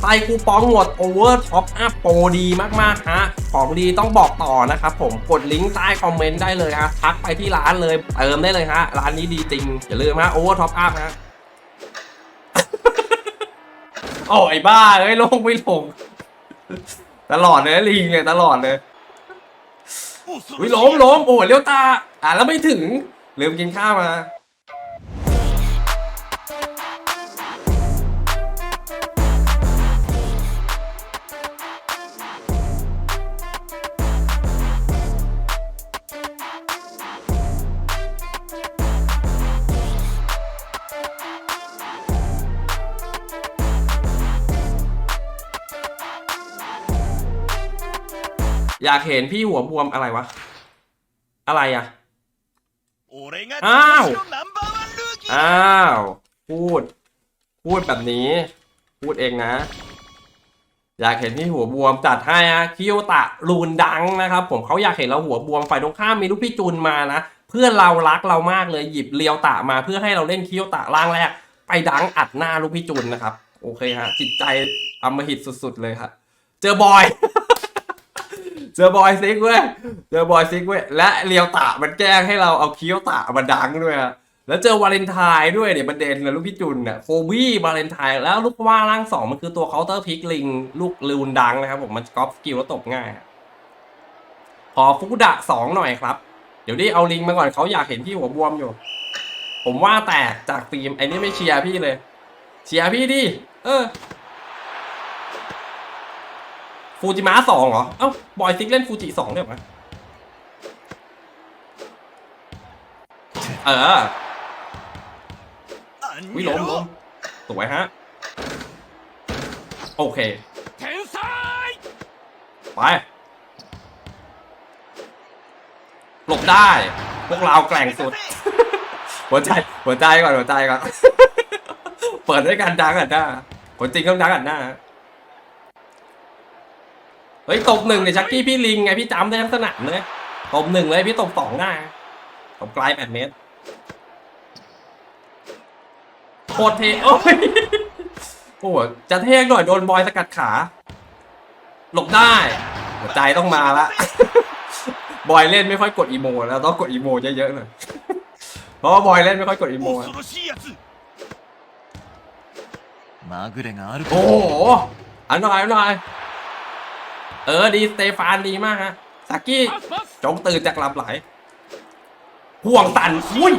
ใส่คูปองหมดโอเวอร์ท็อปอัพโปรดีมากๆฮะของดีต้องบอกต่อนะครับผมกดลิงก์ใต้คอมเมนต์ได้เลยฮะทักไปที่ร้านเลยเติมได้เลยฮะร้านนี้ดีจริง อย่าลืมฮะโอเวอร์ท็อปอัพฮะโอ้ไอ้บ้าเอ้ยลงไม่ลง ตลอดเลยลิงเนี่ยตลอดเลยวิล้มล้มโอ้ยเลี้ยวตา อะแล้วไม่ถึงลืมกินข้าวมา อยากเห็นพี่หัวบวมอะไรวะ อะไรอะ อ้าว อ้าว พูด พูดแบบนี้ พูดเองนะ อยากเห็นพี่หัวบวมจัดให้ฮะคิโยตะรูนดังนะครับ ผมเขาอยากเห็นเราหัวบวมฝ่ายตรงข้ามมีลูกพี่จุนมานะ เพื่อนเรารักเรามากเลยหยิบเลียวตะมาเพื่อให้เราเล่นคิโยตะร่างแรก ไปดังอัดหน้าลูกพี่จุนนะครับ โอเคฮะจิตใจอำมหิตสุด ๆ เลยครับเจอบอย เจอบอยซิกเว้ยเจอบอยซิกเว้ยและเลียวตะมันแกล้งให้เราเอาเคี้ยวตะมาดังด้วยอะแล้วเจอวาเลนไทน์ด้วยเนี่ยมันเด่นนะลูกพี่จุนเนี่ยโฟบี้วาเลนไทน์แล้วลูกว่าร่างสองมันคือตัวเคาน์เตอร์พิกลิง ลูกลูนดังนะครับผมมันกอปสกิลแล้วตบง่าย ขอฟุกุดะสองหน่อยครับ เดี๋ยวดิเอาลิงมาก่อนเขาอยากเห็นพี่หัวบวมอยู่ ผมว่าแตกจากฟิล์มไอ้นี่ไม่เชียร์พี่เลย เชียร์พี่ดิเออ ฟูจิมะสองเหรอ เอ้า บอยซิกเล่นฟูจิสองเนี่ยเหรอเออวิล้มล้มสวยฮะ โอเคไปหลบได้ พวกเราแกร่งสุด หัวใจ หัวใจก่อน หัวใจก่อน เปิดด้วยกันดังอะหน้าคนจริงต้องดังอะหน้าเฮ้ยตบหนึ่งเลยชักกี้พี่ลิงไงพี่จำได้ทั้งสนามเลยตบหนึ่งเลยพี่ตบสองได้ตบไกลแปดเมตรโคตรเทโอ้ยโอ้จะเท่หน่อยโดนบอยสกัดขา หลบได้หัวใจต้องมาละบอยเล่นไม่ค่อยกดอีโมแล้วต้องกดอีโมเยอะๆหน่อยเพราะว่าบอยเล่นไม่ค่อยกดอีโมโอ้โหอันตรายอันตราย ออดีสเตฟานดีมากฮะสากี้จงตื่นจากหลับไหลห่วงตันอุ้ย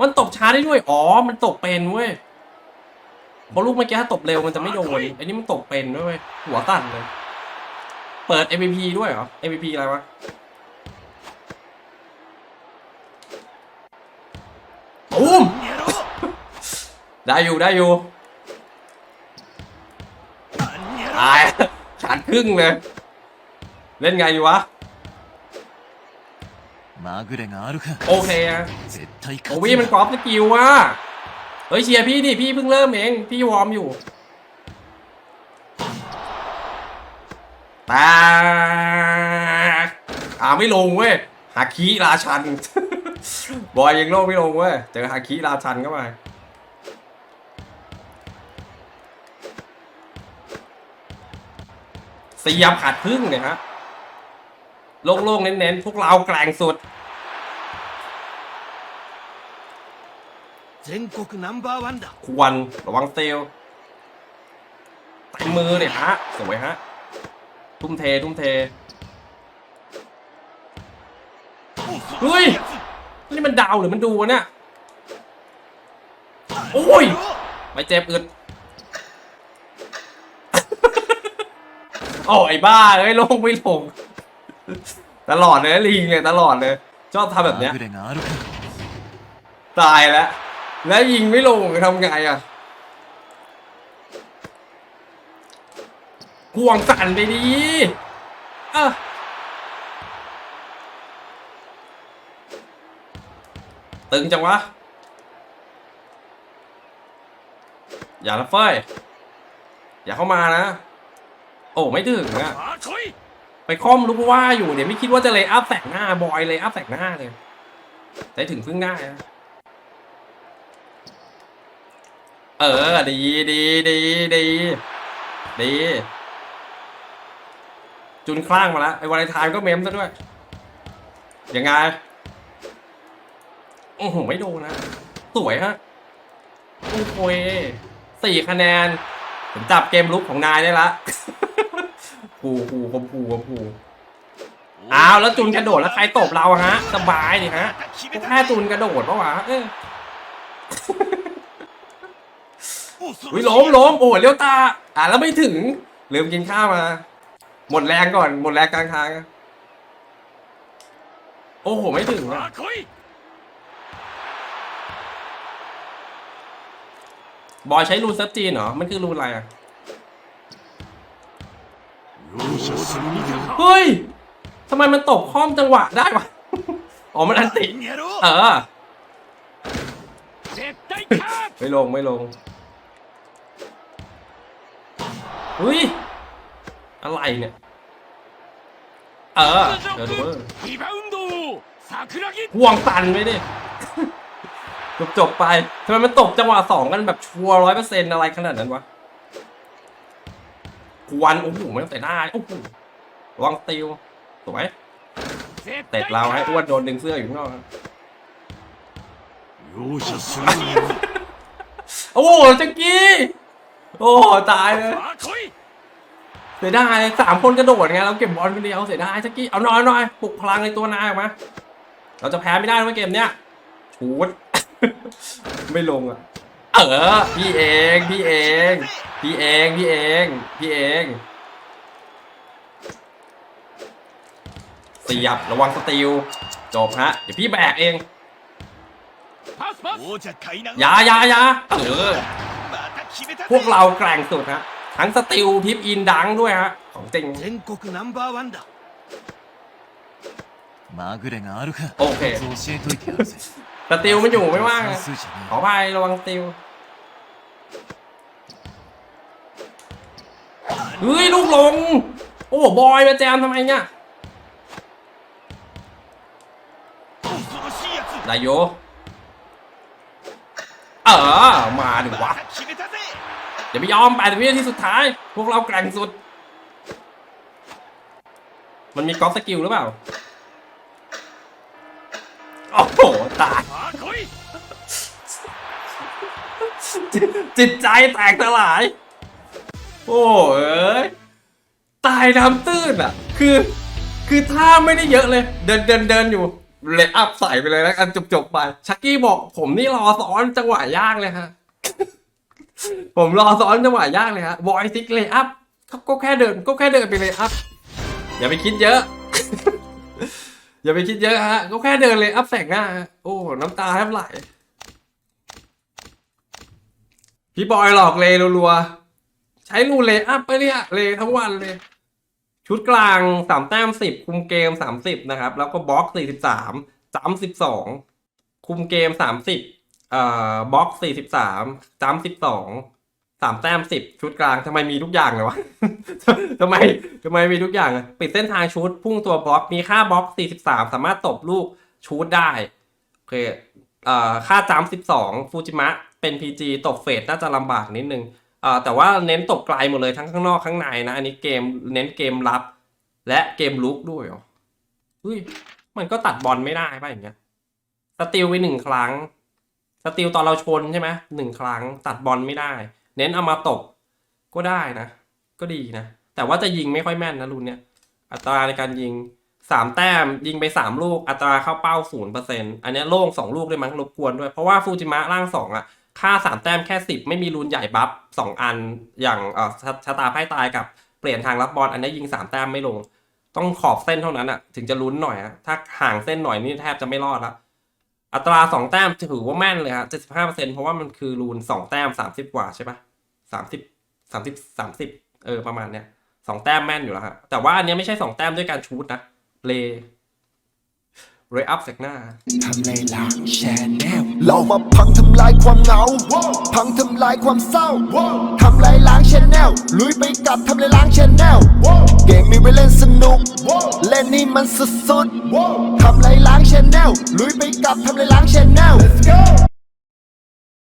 มันตบช้าได้ด้วย อ๋อ มันตบเป็นเว้ยเพราะลูกเมื่อกี้ถ้าตบเร็วมันจะไม่โดนไอ้นี่มันตบเป็นด้วยเว้ยหัวตันเลย เปิด MVP ด้วยเหรอ MVP อะไรวะตูมได้อยู่ได้อยู่ตายขาด ครึ่งเลย เล่นไงดีวะ まぐれがあるか โอเคอะ 絶対 โอ 勝つ วี่มันกรอบสกิลว่ะเฮ้ยเชียร์พี่ดิพี่เพิ่งเริ่มเอง พี่วอร์มอยู่ตาอ่าไม่ลงเว้ยฮาคิราชัน บอยยังโลกไม่ลงเว้ย เจอฮาคิราชันเข้าไป สยามขาดพึ่งเนี่ยฮะโล่งๆเน้นๆพวกเราแกล่งสุดควันระวังเตลเต็มมือเนี่ยฮะ สวยฮะ ทุ่มเท ทุ่มเท เฮ้ย นี่มันดาวหรือมันดูวะเนี่ย โอ้ย ไม่เจ็บอึด อ้ไอ้บ้าเอ้ยลงไม่ลง ตลอดเลยลิงเนี่ยตลอดเลย ชอบทำแบบเนี้ย まぐれがあるか ตายแล้ว แล้วยิงไม่ลงทำไงอ่ะห่วงสั่นไปดีเออตึงจังวะ อย่าละเฟ้ย อย่าเข้ามานะ โอ้ไม่ถึงอะไปคล่อมลูกว่าอยู่เดี๋ยวไม่คิดว่าจะเลยอัพแสงหน้าบอยเลยอัพแสงหน้าเลยแต่ถึงเพิ่งได้เออ ดีดีดีดีดี จุนคลั่งมาแล้วไอ้วันไทม์ก็เมมซะด้วยยังไงโอ้โหไม่โดนนะ สวยฮะโอ้โหสี่คะแนนผมจับเกมลุกของนายได้ละ กูกูผมกูผมกูอ้าวแล้วจุนกระโดดแล้วใครตบเราอะฮะ สบายดิฮะแค่จุนกระโดดปะวะเออวิล้มล้มโอ้โหเลี้ยวตา อะแล้วไม่ถึงลืมกินข้าวมา หมดแรงก่อน หมดแรงกลางทางอะโอ้โหไม่ถึงอะ来いบอยใช้รูนเซิร์ฟจีนเหรอ มันคือรูนอะไรอะ เฮ้ยทำไมมันตกข้อมจังหวะได้วะ อ๋อ มันอันติเออ ไม่ลงไม่ลงเฮ้ย อะไรเนี่ย เออ เดี๋ยวดูเออห่วงตันไปดิจบจบไปทำไมมันตกจังหวะสองกันแบบชัวร้อยเปอร์เซ็นต์อะไรขนาดนั้นวะ กวันโอ้โหไม่ต้องเตะหน้าโอ้โหลองติวสวยเตะเราให้อ้วนโดนดึงเสื้ออยู่ข้างนอกโอ้โหจังกี้ โอ้ตายเลยเสียดายสามคนกระโดดไงเราเก็บบอลคนเดียวเสียดายจักกี้เอาน้อยหน่อยปลุกพลังในตัวนายออกมาเราจะแพ้ไม่ได้ในเกมเนี้ยชูดไม่ลงอะ เออ พี่เอง พี่เอง พี่เอง พี่เอง พี่เองเสียบระวังสติลจบฮะ เดี๋ยวพี่แบกเองอย่าอย่าอย่าเออ พวกเราแกร่งสุดฮะ ทั้งสติลพิบอินดังด้วยฮะ ของจริงโอเค แต่ติวไม่นอยู่ไม่ว่างนะขอพายระวังติวเฮ้ยลูกลง โอ้บอยมาแจมทำไมเนี่ยได้โยเออมาดิวะอย่าไปยอมไปแต่วินาทีสุดท้าย พวกเราแกร่งสุด มันมีกอล์ฟสกิลหรือเปล่า โอ้โห จิตใจแตกสลาย โอ้เอ้ยตายน้ำตื้นอะ คือ คือท่าไม่ได้เยอะเลย เดินเดินเดินอยู่เลยอัพใส่ไปเลยแล้วกันจบจบไป ชักกี้บอกผมนี่รอซ้อนจังหวะยากเลยฮะ ผมรอซ้อนจังหวะยากเลยฮะบอยซิกเลยอัพก็แค่เดินก็แค่เดินไปเลยอัพอย่าไปคิดเยอะ อย่าไปคิดเยอะฮะก็แค่เดินเลยอัพแสงหน้า โอ้ น้ำตาแทบไหล พี่บอยหลอกเลยรัวๆ ใช้รูเลยอัพไปเนี่ยเลยทั้งวันเลย ชุดกลางสามแต้มสิบคุมเกมสามสิบนะครับ แล้วก็บล็อกสี่สิบสามจัมสิบสองคุมเกมสามสิบเอ่อบล็อกสี่สิบสามจัมสิบสองสามแต้มสิบชุดกลางทำไมมีทุกอย่างเลยวะทำไมทำไมมีทุกอย่างปิดเส้นทางชุดพุ่งตัวบล็อกมีค่าบล็อกสี่สิบสามสามารถตบลูกชูดได้โอเคเอ่อค่าจำ12ฟูจิมะ เป็น PG ตบเฟดน่าจะลำบากนิดนึงอ่อแต่ว่าเน้นตบไกลหมดเลยทั้งข้างนอกข้างในนะ อันนี้เกมเน้นเกมรับ และเกมลุกด้วยอเฮ้ยมันก็ตัดบอลไม่ได้ป่ะอย่างเงี้ยสติลไปหนึ่งครั้งสติลตอนเราชนใช่ไหมหนึ่งครั้งตัดบอลไม่ได้ เน้นเอามาตบก็ได้นะ ก็ดีนะ แต่ว่าจะยิงไม่ค่อยแม่นนะรุ่นเนี้ยอัตราในการยิงสามแต้มยิงไปสามลูกอัตราเข้าเป้าศูนย์เปอร์เซ็นต์อันนี้โล่งสองลูกด้วยมั้งรบกวนด้วย เพราะว่าฟูจิมะร่างสองอะ ค่าสามแต้มแค่สิบไม่มีรูนใหญ่บัฟสองอันอย่างเอ่อชะตาไพ่ตายกับเปลี่ยนทางรับบอลอันนี้ยิงสามแต้มไม่ลง ต้องขอบเส้นเท่านั้นอะถึงจะลุ้นหน่อยอะถ้าห่างเส้นหน่อยนี่แทบจะไม่รอดละอัตราสองแต้มถือว่าแม่นเลยฮะเจ็ดสิบห้าเปอร์เซ็นเพราะว่ามันคือรูนสองแต้มสามสิบกว่าใช่ปะสามสิบสามสิบสามสิบเออประมาณเนี้ยสองแต้มแม่นอยู่แล้วฮะแต่ว่าอันนี้ไม่ใช่สองแต้มด้วยการชูดนะเล เรอัพเซกหน้าทำลายล้างแชนแนลเรามาพังทำลายความเหงา พังทำลายความเศร้า ทำลายล้างชแนลลุยไปกับทำลายล้างชแนลเกมมีไว้เล่นสนุก เล่นนี่มันสุดๆทำลายล้างชแนลลุยไปกับทำลายล้างชแนล